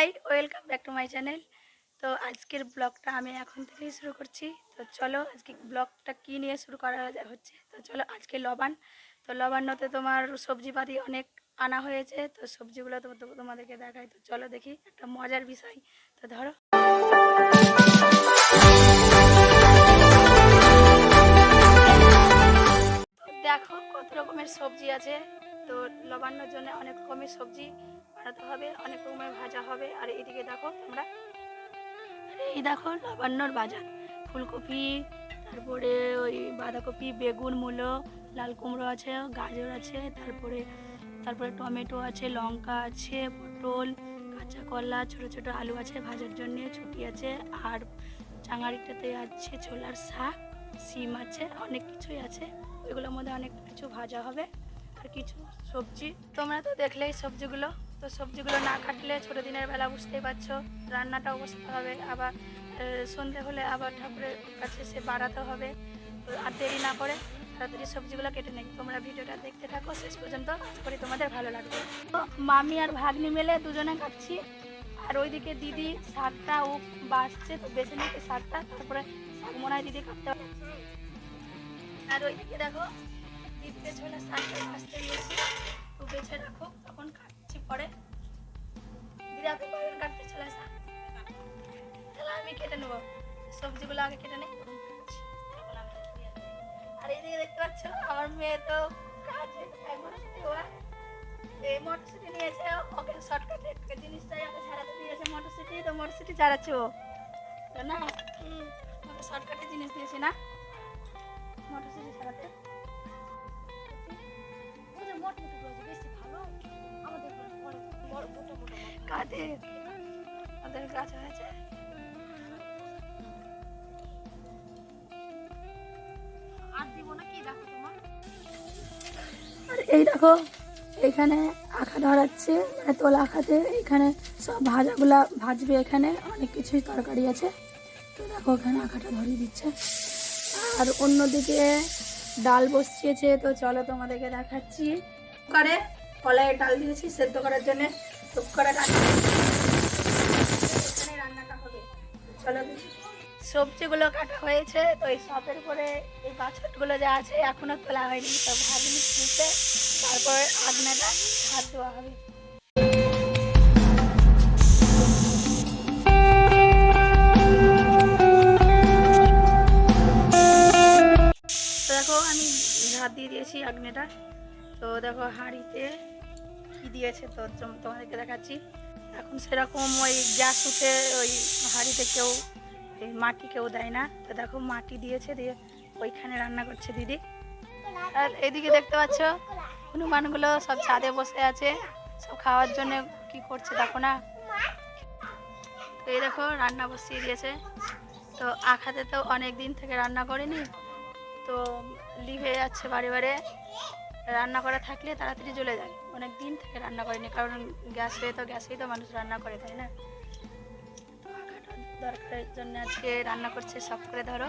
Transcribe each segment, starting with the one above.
Hi welcome back to my channel. তো আজকের ব্লগটা আমি এখন থেকেই শুরু করছি। তো চলো আজকে ব্লগটা কী নিয়ে শুরু করা হচ্ছে? তো চলো আজকে লবান তো লবান্নতে তোমার সবজিপাতি অনেক আনা হয়েছে। তো সবজিগুলো তো তোমাদেরকে দেখাই। তো চলো দেখি, একটা মজার বিষয়। তো ধরো। দেখো কত রকমের সবজি আছে। তো লবান্নর জন্য অনেক রকমের সবজি। বানাতে হবে, অনেক রকমের ভাজা হবে। আর এইদিকে দেখো তোমরা, এই দেখো লবান্নর বাজার। ফুলকপি, তারপরে ওই বাঁধাকপি, বেগুন, মূলো, লাল কুমড়ো আছে, গাজর আছে, তারপরে তারপরে টমেটো আছে, লঙ্কা আছে, পটল, কাঁচা কলা, ছোটো ছোটো আলু আছে ভাজার জন্য, ছুটি আছে, আর চাঙারিটাতে আছে ছোলার শাক, সিম আছে, অনেক কিছুই আছে। ওইগুলোর মধ্যে অনেক কিছু ভাজা হবে, আর কিছু সবজি। তোমরা তো দেখলেই সবজিগুলো। তো সবজিগুলো না কাটলে ছোটো দিনের বেলা বুঝতেই পারছ, রান্নাটাও বসতে হবে, আবার সন্ধে হলে আবার ঠাকুরের কাছে সে বাড়াতে হবে, তো আর দেরি না করে তাড়াতাড়ি সবজিগুলো কেটে নেই। তোমরা ভিডিওটা দেখতে থাকো, শেষ পর্যন্ত করি তোমাদের ভালো লাগবে। তো মামি আর ভাগ্নি মেলে দুজনে কাটছি আর ওইদিকে দিদি শাকটা ও বাসছে তো বেছে নিতে শাকটা, তারপরে শাক মনে হয় দিদি কাটতে আর ওইদিকে দেখো দিদিতে ছোলা শাকটা বাঁচতে দিয়েছি, তো বেছে রাখো, তখন পরে দিদি আপনি কখন কাটতে চলে শাক তাহলে আমি কেটে নেব। সবজিগুলো আগে কেটে নেই। আর এইদিকে দেখতে পাচ্ছ, আমার মেয়ে তো কাজে একবার এই মটরশুটি নিয়েছে ওকে শর্টকাটে জিনিসটাই ওকে ছাড়াতে দিয়েছে মটরশুটি, তো মটরশুটি ছাড়াচ্ছে ও। না ওকে শর্টকাটে জিনিস দিয়েছি না। মটরশুটি ছাড়াতে ওদের মোট বেশি গাছ হয়েছে আর এই দেখো এখানে আখা ধরাচ্ছে মানে তোলা আখাতে এখানে সব ভাজাগুলা ভাজবে এখানে অনেক কিছুই তরকারি আছে। তো দেখো এখানে আখাটা ধরিয়ে দিচ্ছে। আর অন্যদিকে ডাল বসিয়েছে তো চলো তোমাদেরকে দেখাচ্ছি। করে কলাইয়ের ডাল দিয়েছি, সেদ্ধ করার জন্য টুক করে রান্না রান্নাটা হবে। চলো সবজিগুলো কাটা হয়েছে, তো এই সবের পরে এই বাছরগুলো যা আছে এখনও তোলা হয়নি তো ভাবিনি তুলতে তারপর আগনাটা হাত দেওয়া হবে। দেখো, আমি হাত দিয়ে দিয়েছি আগ্নেটা তো দেখো, হাঁড়িতে কি দিয়েছে তো তোম- তোমাদেরকে দেখাচ্ছি। এখন সেরকম ওই গ্যাস উঠে ওই হাঁড়িতে কেউ, এই মাটি কেউ দেয় না। তো দেখো মাটি দিয়েছে, দিয়ে ওইখানে রান্না করছে দিদি। আর এদিকে দেখতে পাচ্ছ, হনুমানগুলো সব ছাদে বসে আছে। সব খাওয়ার জন্য কি করছে দেখো না। তো এই দেখো, রান্না বসিয়ে দিয়েছে। তো আখাতে তো অনেক দিন থেকে রান্না করেনি। তো লিভে যাচ্ছে বারে বারে। রান্না করা থাকলে তাড়াতাড়ি জ্বলে যায়। অনেক দিন থেকে রান্না করেনি, কারণ গ্যাস গ্যাসে তো গ্যাসেই তো মানুষ রান্না করে, তাই না? দরকারের জন্য আজকে রান্না করছে সব করে ধরো।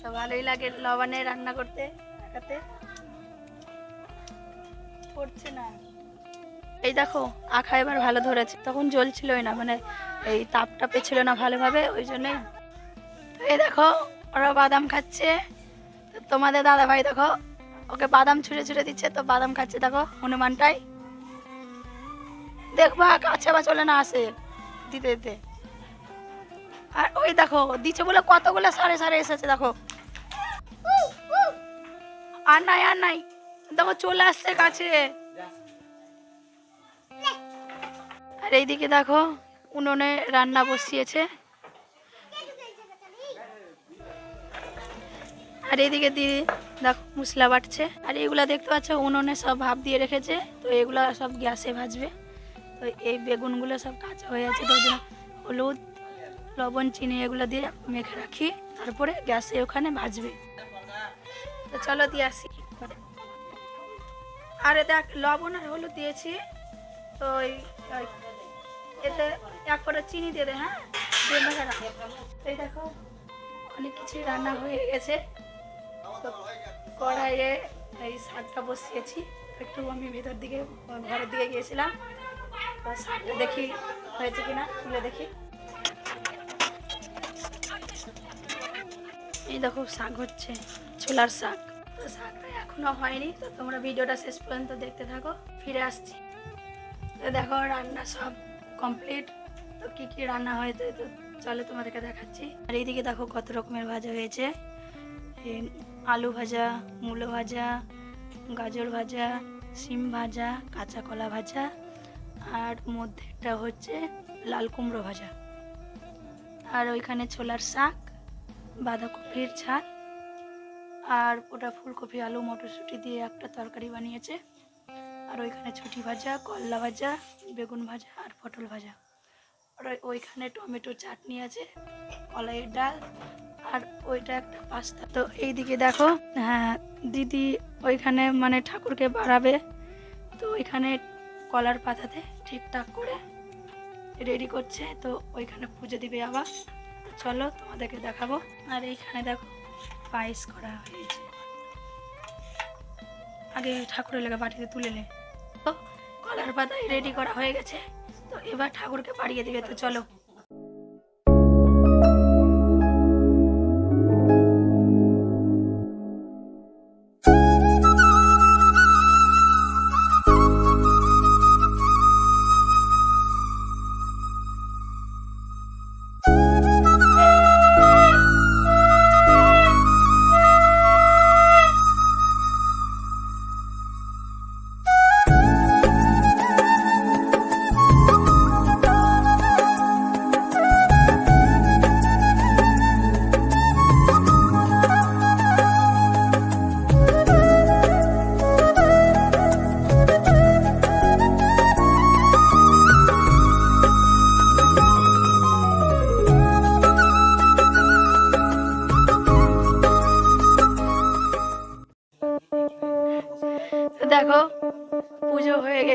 তো ভালোই লাগে লবণে রান্না করতে আখাতে পড়ছে না। এই দেখো, আখা এবার ভালো ধরেছে, তখন জ্বলছিলই না মানে এই তাপটা পেছিল না ভালোভাবে, ওই জন্যই। তো এই দেখো, ওরা বাদাম খাচ্ছে। তোমাদের দাদা ভাই দেখো ওকে বাদাম ছুঁড়ে ছুঁড়ে দিচ্ছে, তো বাদাম খাচ্ছে, দেখো, হনুমানটাই। দেখবা, কাছে বা চলে না আসে, দিতে দিতে। আর ওই দেখো, দিচ্ছে বলে কতগুলো সারে সারে এসেছে, দেখো। আর নাই আর নাই। দেখো, চলে আসছে কাছে। আর এইদিকে দেখো, উনুনে রান্না বসিয়েছে। আর এইদিকে দিদি দেখো মশলা বাটছে। আর এগুলা দেখতে পাচ্ছ, উনুনে সব ভাপ দিয়ে রেখেছে। তো এগুলা সব গ্যাসে ভাজবে। তো এই বেগুনগুলো সব কাঁচা হয়ে আছে, তো হলুদ, লবণ, চিনি এগুলো দিয়ে মেখে রাখি। তারপরে গ্যাসে ওখানে ভাজবে। তো চলো দিয়ে আসি। আরে দেখ, লবণ আর হলুদ দিয়েছি। তো এতে এক করে চিনি দিয়ে দে হ্যাঁ? দিয়ে মেখে এই দেখো, অনেক কিছুই রান্না হয়ে গেছে। কড়াইয়ে এই শাকটা বসিয়েছি। একটু আমি ভেতর দিকে, ঘরের দিকে গিয়েছিলাম। শাকটা দেখি হয়েছে কিনা, তুলে দেখি। এই দেখো, শাক হচ্ছে, ছোলার শাক। তো শাকটা এখনও হয়নি, তো তোমরা ভিডিওটা শেষ পর্যন্ত দেখতে থাকো, ফিরে আসছি। তো দেখো, রান্না সব কমপ্লিট তো কী কী রান্না হয়েছে, তো চলো তোমাদেরকে দেখাচ্ছি। আর এইদিকে দেখো, কত রকমের ভাজা হয়েছে। আলু ভাজা, মূলো ভাজা, গাজর ভাজা সিম ভাজা, কাঁচা কলা ভাজা, আর মধ্যেটা হচ্ছে লাল কুমড়ো ভাজা। আর ওইখানে ছোলার শাক, বাঁধাকপির ঝাল, আর ওটা ফুলকপি, আলু, মটরশুঁটি দিয়ে একটা তরকারি বানিয়েছে। আর ওইখানে ছুটি ভাজা, করলা ভাজা, বেগুন ভাজা, আর পটল ভাজা। আর ওইখানে টমেটো চাটনি আছে কলাইয়ের ডাল আর ওইটা একটা পাস্তা। তো এইদিকে দেখো হ্যাঁ দিদি ওইখানে মানে ঠাকুরকে বাড়াবে। তো ওইখানে কলার পাতাতে ঠিকঠাক করে রেডি করছে, তো ওইখানে পুজো দিবে আবার। চলো তোমাদেরকে দেখাবো। আর এইখানে দেখো পায়েস করা হয়েছে। আগে ঠাকুরের লেগে বাটিতে তুলে নে। তো কলার পাতায় রেডি করা হয়ে গেছে। এবার ঠাকুরকে পাড়িয়ে দিবে তো চলো।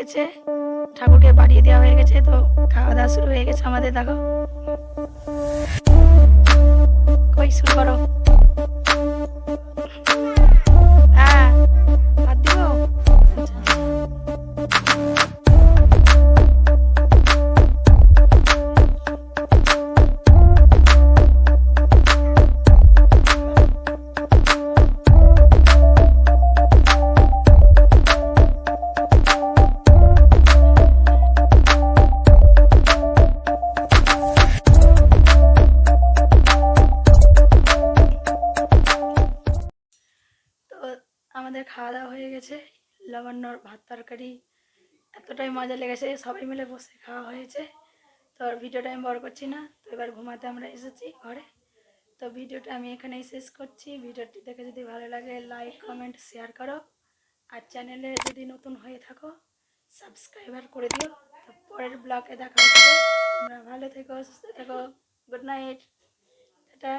গেছে ঠাকুরকে বাড়িয়ে দেওয়া হয়ে গেছে, তো খাওয়া দাওয়া শুরু হয়ে গেছে আমাদের, দেখো। কই শুরু করো? খাওয়া দাওয়া হয়ে গেছে, লবণ্যর ভাত তরকারি এতটাই মজা লেগেছে, সবাই মিলে বসে খাওয়া হয়েছে। তো আর ভিডিওটা আমি বড় করছি না, তো এবার ঘুমাতে আমরা এসেছি ঘরে। তো ভিডিওটা আমি এখানেই শেষ করছি। ভিডিওটি দেখে যদি ভালো লাগে লাইক কমেন্ট শেয়ার করো। আর চ্যানেলে যদি নতুন হয়ে থাকো সাবস্ক্রাইবার করে দিও। তো পরের ব্লগে দেখা হচ্ছে। তোমরা ভালো থেকো, সুস্থ থেকো। Good night tata